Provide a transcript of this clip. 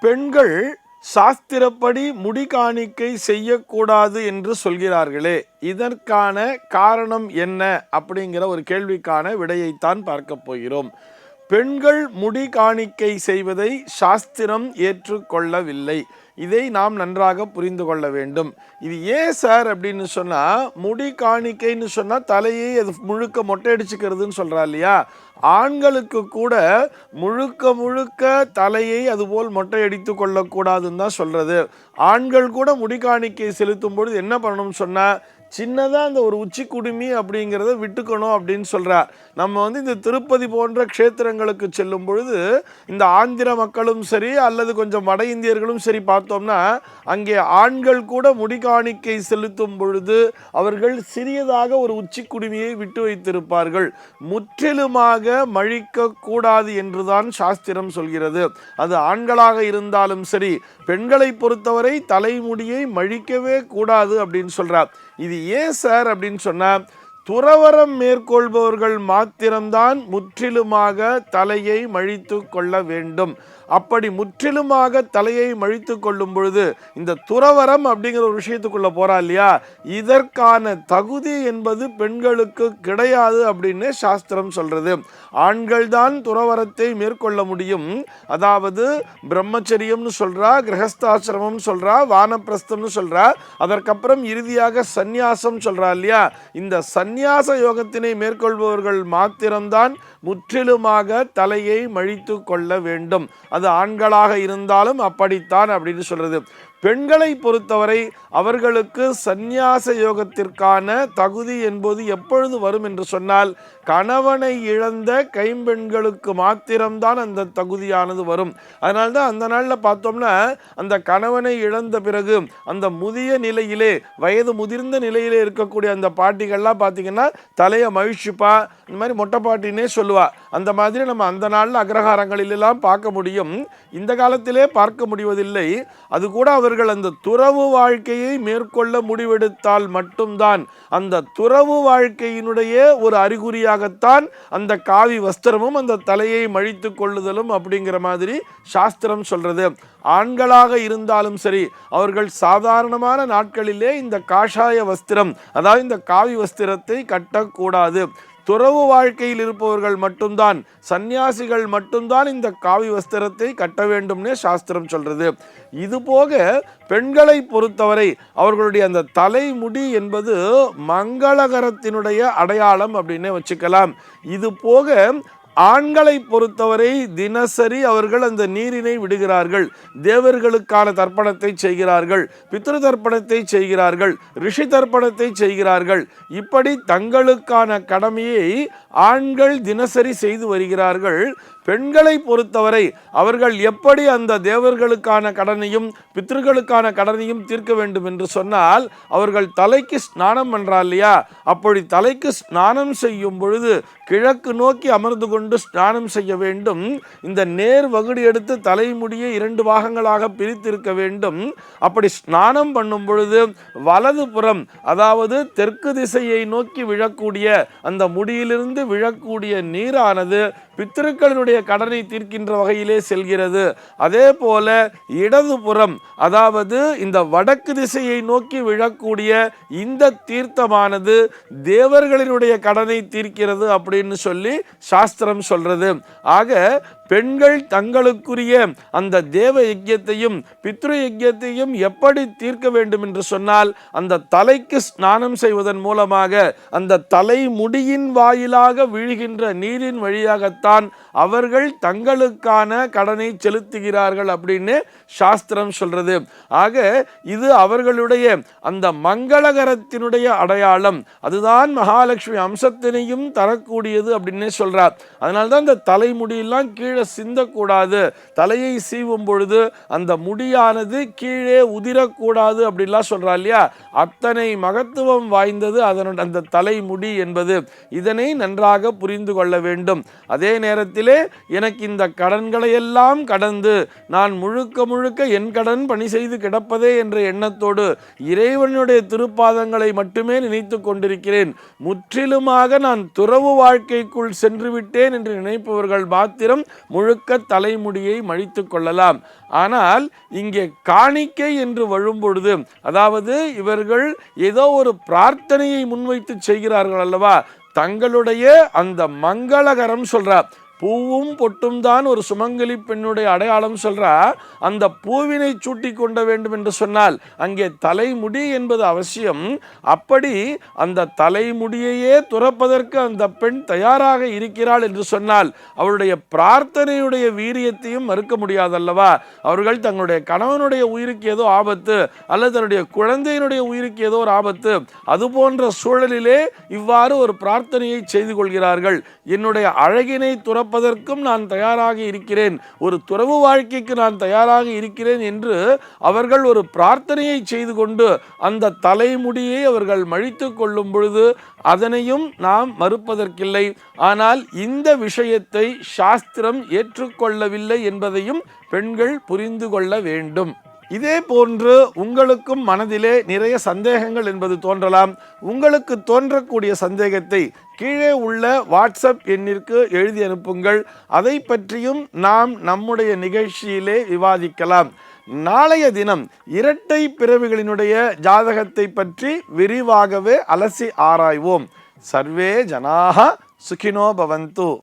பெண்கள் சாஸ்திரப்படி முடி காணிக்கை செய்யக்கூடாது என்று சொல்கிறார்களே. இதற்கான காரணம் என்ன? அப்படிங்கிற ஒரு கேள்விக்கான விடையைத்தான் பார்க்க போகிறோம். பெண்கள் முடி காணிக்கை செய்வதை சாஸ்திரம் ஏற்றுக்கொள்ளவில்லை. இதை நாம் நன்றாக புரிந்து கொள்ள வேண்டும். இது ஏன் சார் அப்படின்னு சொன்னால் முடி காணிக்கைன்னு சொன்னால் தலையை அது முழுக்க மொட்டை அடிச்சுக்கிறதுன்னு சொல்கிறா இல்லையா? ஆண்களுக்கு கூட முழுக்க முழுக்க தலையை அதுபோல் மொட்டை அடித்து கொள்ளக்கூடாதுன்னு தான் சொல்கிறது ஆண்கள் கூட முடி காணிக்கை செலுத்தும் பொழுது என்ன பண்ணணும்னு சொன்னால் சின்னதாக அந்த ஒரு உச்சி குடுமி அப்படிங்கிறத விட்டுக்கணும் அப்படின்னு சொல்கிறார் நம்ம வந்து இந்த திருப்பதி போன்ற க்ஷேத்திரங்களுக்கு செல்லும் பொழுது இந்த ஆந்திர மக்களும் சரி அல்லது கொஞ்சம் வட இந்தியர்களும் சரி பார்த்தோம்னா அங்கே ஆண்கள் கூட முடிகாணிக்கை செலுத்தும் பொழுது அவர்கள் சிறியதாக ஒரு உச்சி குடுமியை விட்டு வைத்திருப்பார்கள். முற்றிலுமாக மழிக்க கூடாது என்றுதான் சாஸ்திரம் சொல்கிறது. அது ஆண்களாக இருந்தாலும் சரி பெண்களை பொறுத்தவரை தலைமுடியை மழிக்கவே கூடாது அப்படின்னு சொல்கிறார் இது ஏன் சார் அப்படின்னு சொன்னால் துறவரம் மேற்கொள்பவர்கள் மாத்திரம்தான் முற்றிலுமாக தலையை மழித்து கொள்ள வேண்டும். அப்படி முற்றிலுமாக தலையை மழித்து கொள்ளும் பொழுது இந்த துறவரம் அப்படிங்கிற ஒரு விஷயத்துக்குள்ள போறா இல்லையா? இதற்கான தகுதி என்பது பெண்களுக்கு கிடையாது அப்படின்னு சாஸ்திரம் சொல்றது. ஆண்கள் தான் துறவரத்தை மேற்கொள்ள முடியும். அதாவது பிரம்மச்சரியம்னு சொல்றா கிரகஸ்தாசிரமம் சொல்றா வானப்பிரஸ்தம்னு சொல்றா. அதற்கப்புறம் இறுதியாக சந்நியாசம் சொல்றா இல்லையா? இந்த சந்நியாச யோகத்தினை மேற்கொள்பவர்கள் மாத்திரம்தான் முற்றிலுமாக தலையை மழித்து கொள்ள வேண்டும். அது ஆண்களாக இருந்தாலும் அப்படித்தான் அப்படின்னு சொல்றது. பெண்களை பொறுத்தவரை அவர்களுக்கு சந்நியாச யோகத்திற்கான தகுதி என்பது எப்பொழுது வரும் என்று சொன்னால் கணவனை இழந்த கைம்பெண்களுக்கு மாத்திரம்தான் அந்த தகுதியானது வரும். அதனால்தான் அந்த நாளில் பார்த்தோம்னா அந்த கணவனை இழந்த பிறகு அந்த முதிய நிலையிலே வயது முதிர்ந்த நிலையிலே இருக்கக்கூடிய அந்த பாட்டிகள்லாம் பார்த்தீங்கன்னா தலையை மகிழ்ச்சிப்பா இந்த மாதிரி மொட்டை பாட்டினே சொல்லுவா. அந்த மாதிரி நம்ம அந்த நாளில் அக்ரஹாரங்களிலெல்லாம் பார்க்க முடியும். இந்த காலத்திலே பார்க்க முடிவதில்லை. அது கூட அவர் அவர்கள் அந்த துறவு வாழ்க்கையை மேற்கொள்ள முடிவெடுத்தால் மட்டும்தான் அந்த துறவு வாழ்க்கையினுடைய ஒரு அறிகுறியாகத்தான் அந்த காவி வஸ்திரமும் அந்த தலையை மழித்து கொள்ளுதலும் அப்படிங்கிற மாதிரி சாஸ்திரம் சொல்றது. ஆண்களாக இருந்தாலும் சரி அவர்கள் சாதாரணமான நாட்களிலே இந்த காஷாய வஸ்திரம் அதாவது இந்த காவி வஸ்திரத்தை கட்டக்கூடாது. துறவு வாழ்க்கையில் இருப்பவர்கள் மட்டும்தான் சந்நியாசிகள் மட்டும்தான் இந்த காவி வஸ்திரத்தை கட்ட வேண்டும்னே சாஸ்திரம் சொல்கிறது இது போக பெண்களை பொறுத்தவரை அவர்களுடைய அந்த தலைமுடி என்பது மங்களகரத்தினுடைய அடையாளம் அப்படின்னே வச்சுக்கலாம். இது போக ஆண்களை பொறுத்தவரை தினசரி அவர்கள் அந்த நீரினை விடுகிறார்கள். தேவர்களுக்கான தர்ப்பணத்தை செய்கிறார்கள். பித்ரு தர்ப்பணத்தை செய்கிறார்கள். ரிஷி தர்ப்பணத்தை செய்கிறார்கள். இப்படி தங்களுக்கான கடமையை ஆண்கள் தினசரி செய்து வருகிறார்கள். பெண்களை பொறுத்தவரை அவர்கள் எப்படி அந்த தேவர்களுக்கான கடனையும் பித்திருக்களுக்கான கடனையும் தீர்க்க வேண்டும் என்று சொன்னால் அவர்கள் தலைக்கு ஸ்நானம் பண்றா இல்லையா? அப்படி தலைக்கு ஸ்நானம் செய்யும் பொழுது கிழக்கு நோக்கி அமர்ந்து கொண்டு ஸ்நானம் செய்ய வேண்டும். இந்த நேர் வகுடி எடுத்து தலைமுடியை இரண்டு பாகங்களாக பிரித்திருக்க வேண்டும். அப்படி ஸ்நானம் பண்ணும் பொழுது வலது புறம் அதாவது தெற்கு திசையை நோக்கி விழக்கூடிய அந்த முடியிலிருந்து விழக்கூடிய நீரானது பித்திருக்களினுடைய கடனை தீர்க்கின்ற வகையிலே செல்கிறது. அதே போல இடதுபுறம் அதாவது இந்த வடக்கு திசையை நோக்கி விழக்கூடிய இந்த தீர்த்தமானது தேவர்களினுடைய கடனை தீர்க்கிறது அப்படின்னு சொல்லி சாஸ்திரம் சொல்றது. ஆக பெண்கள் தங்களுக்குரிய அந்த தேவ யஜ்யத்தையும் பித்ரு யஜ்யத்தையும் எப்படி தீர்க்க வேண்டும் என்று சொன்னால் அந்த தலைக்கு ஸ்நானம் செய்வதன் மூலமாக அந்த தலை முடியின் வாயிலாக விழுகின்ற நீரின் வழியாகத்தான் தான் அவர்கள் தங்களுக்கான கடனை செலுத்துகிறார்கள் அப்படின்னு சாஸ்திரம் சொல்றது. ஆக இது அவர்களுடைய அந்த மங்களகரத்தினுடைய அடையாளம். அதுதான் மகாலட்சுமி அம்சத்தினையும் தரக்கூடியது அப்படின்னு சொல்றார். அதனால்தான் இந்த தலைமுடியெல்லாம் கீழே சிந்தக்கூடாது. தலையை சீவும் பொழுது அந்த முடியானது கீழே உதிரக்கூடாது அப்படின்லாம் சொல்றா இல்லையா? அத்தனை மகத்துவம் வாய்ந்தது அதனுடைய அந்த தலைமுடி என்பது. இதனை நன்றாக புரிந்து கொள்ள வேண்டும். அதே நேரத்தில் காலத்திலே எனக்கு இந்த கடன்களை எல்லாம் கடந்து நான் முழுக்க முழுக்க என் கடன் பணி செய்து கிடப்பதே என்ற எண்ணத்தோடு இறைவனுடைய திருப்பாதங்களை மட்டுமே நினைத்து கொண்டிருக்கிறேன். முற்றிலுமாக நான் துறவு வாழ்க்கைக்குள் சென்று விட்டேன் என்று நினைப்பவர்கள் மாத்திரம் முழுக்க தலைமுடியை மழித்து கொள்ளலாம். ஆனால் இங்கே காணிக்கை என்று வழும்பொழுது அதாவது இவர்கள் ஏதோ ஒரு பிரார்த்தனையை முன்வைத்து செய்கிறார்கள் அல்லவா? தங்களுடைய அந்த மங்களகரம் சொல்கிறார் பூவும் பொட்டும் தான் ஒரு சுமங்கலி பெண்ணுடைய அடையாளம் சொல்றா. அந்த பூவினை சூட்டி கொண்ட வேண்டும் என்று சொன்னால் அங்கே தலைமுடி என்பது அவசியம். அப்படி அந்த தலைமுடியையே துறப்பதற்கு அந்த பெண் தயாராக இருக்கிறாள் என்று சொன்னால் அவருடைய பிரார்த்தனையுடைய வீரியத்தையும் மறுக்க முடியாதல்லவா? அவர்கள் தங்களுடைய கணவனுடைய உயிருக்கு ஏதோ ஆபத்து அல்லது தன்னுடைய குழந்தையினுடைய உயிருக்கு ஏதோ ஒரு ஆபத்து. அது போன்ற சூழலிலே இவ்வாறு ஒரு பிரார்த்தனையை செய்து கொள்கிறார்கள். என்னுடைய அழகினை துறப்பதற்கும் நான் தயாராக இருக்கிறேன். ஒரு துறவு வாழ்க்கைக்கு நான் தயாராக இருக்கிறேன் என்று அவர்கள் ஒரு பிரார்த்தனையை செய்து கொண்டு அந்த தலைமுடியை அவர்கள் மழித்து கொள்ளும் பொழுது அதனையும் நாம் மறுப்பதற்கில்லை. ஆனால் இந்த விஷயத்தை சாஸ்திரம் ஏற்றுக்கொள்ளவில்லை என்பதையும் பெண்கள் புரிந்து கொள்ள வேண்டும். இதே போன்று உங்களுக்கும் மனதிலே நிறைய சந்தேகங்கள் என்பது தோன்றலாம். உங்களுக்கு தோன்றக்கூடிய சந்தேகத்தை கீழே உள்ள வாட்ஸ்அப் எண்ணிற்கு எழுதி அனுப்புங்கள். அதை பற்றியும் நாம் நம்முடைய நிகழ்ச்சியிலே விவாதிக்கலாம். நாளைய தினம் இரட்டை பிறவிகளினுடைய ஜாதகத்தை பற்றி விரிவாகவே அலசி ஆராய்வோம். சர்வே ஜனாக சுகினோ பவந்து.